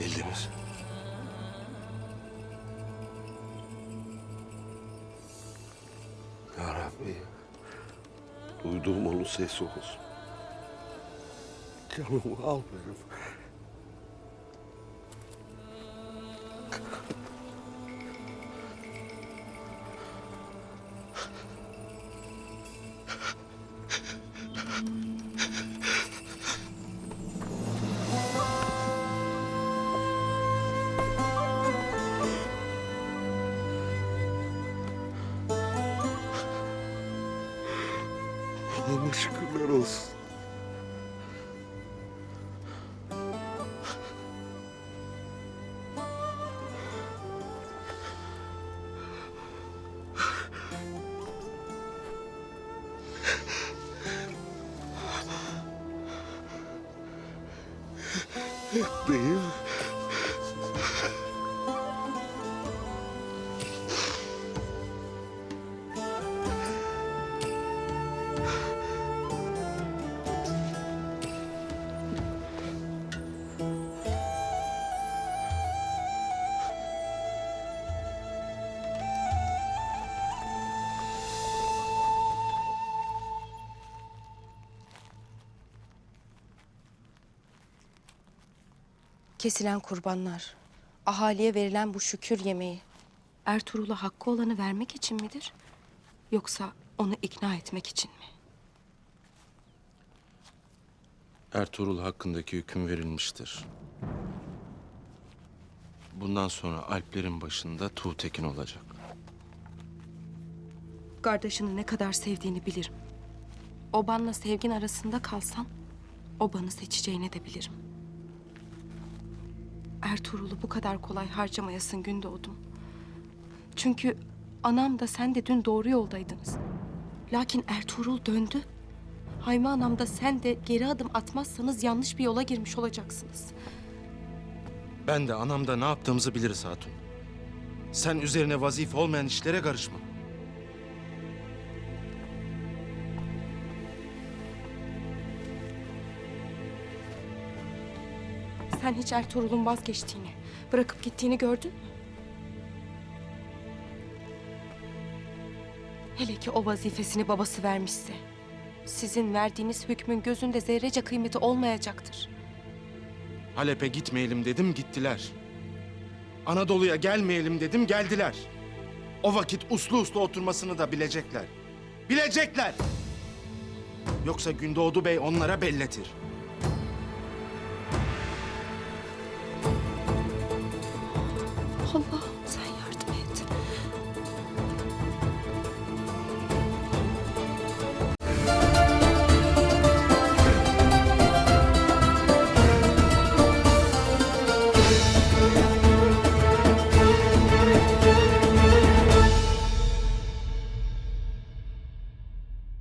Bildiniz. Ya Rabbi, duyduğum onun sesi olsun. Canımı al benim. Allah'ıma şükürler olsun. Değil Kesilen kurbanlar, ahaliye verilen bu şükür yemeği Ertuğrul'a hakkı olanı vermek için midir? Yoksa onu ikna etmek için mi? Ertuğrul hakkındaki hüküm verilmiştir. Bundan sonra Alplerin başında Tuğtekin olacak. Kardeşini ne kadar sevdiğini bilirim. Obanla sevgin arasında kalsan, obanı seçeceğini de bilirim. Ertuğrul'u bu kadar kolay harcamayasın gün doğdum. Çünkü anam da sen de dün doğru yoldaydınız. Lakin Ertuğrul döndü. Hayme anam da sen de geri adım atmazsanız yanlış bir yola girmiş olacaksınız. Ben de anam da ne yaptığımızı biliriz hatun. Sen üzerine vazife olmayan işlere karışma. Sen hiç Ertuğrul'un vazgeçtiğini, bırakıp gittiğini gördün mü? Hele ki o vazifesini babası vermişse. Sizin verdiğiniz hükmün gözünde zerrece kıymeti olmayacaktır. Halep'e gitmeyelim dedim gittiler. Anadolu'ya gelmeyelim dedim geldiler. O vakit uslu uslu oturmasını da bilecekler. Bilecekler! Yoksa Gündoğdu Bey onlara belletir. 好吧